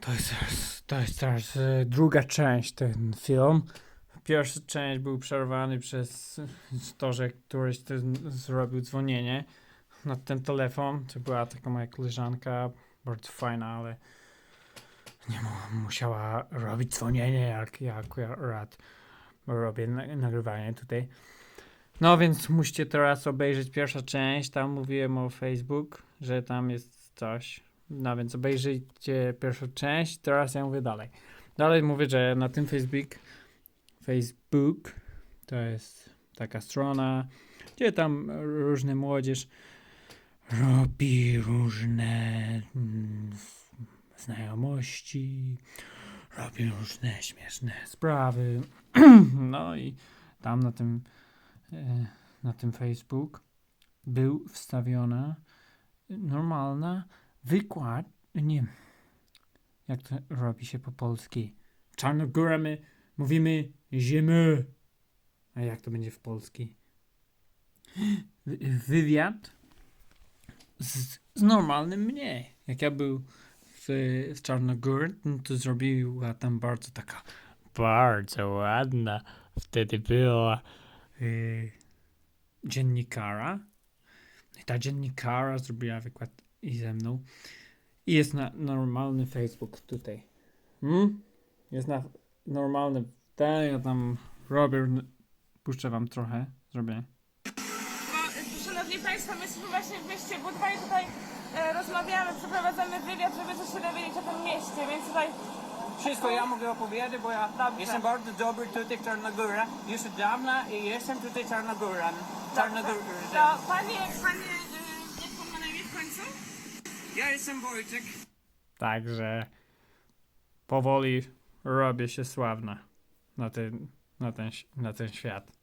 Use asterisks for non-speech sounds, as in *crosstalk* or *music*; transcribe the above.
To jest, to jest teraz e, druga część ten film. Pierwsza część był przerwany przez to, że któryś zrobił dzwonienie na ten telefon. To była taka moja koleżanka, bardzo fajna, ale nie mu, musiała robić dzwonienie, jak ja akurat robię na, nagrywanie tutaj. No więc musicie teraz obejrzeć pierwszą część. Tam mówiłem o Facebook, że tam jest coś. No więc obejrzyjcie pierwszą część. Teraz ja mówię dalej. Dalej mówię, że na tym Facebook, Facebook to jest taka strona, gdzie tam różne młodzież robi różne mm, znajomości, robi różne śmieszne sprawy. *clears throat* No i tam na tym, e, na tym Facebook był wstawiona normalna wykład, nie, jak to robi się po polski? Czarnogóra my mówimy ziemy. A jak to będzie w polski? Wy- Wywiad z, z normalnym mnie. Jak ja był w, w Czarnogórze, no to zrobiła tam bardzo taka bardzo ładna wtedy była y, dziennikara. I ta dziennikara zrobiła wykład i ze mną. I jest na normalny Facebook tutaj. Hmm? Jest na normalny. Ten ja tam robię. Puszczę wam trochę. Zrobię. Bo, Szanowni Państwo, my jesteśmy właśnie w mieście Budwaj, tutaj e, rozmawiamy, przeprowadzamy wywiad, żeby coś się dowiedzieć o tym mieście, więc tutaj Wszystko ja mogę opowiedzieć, bo ja Dobrze. jestem bardzo dobry tutaj w Czarnogórze. Już od dawna i jestem tutaj Czarnogórem. Czarnogórem. to panie, panie, Ja jestem Wojciech. Także powoli robię się sławna na ten, na ten, na ten świat.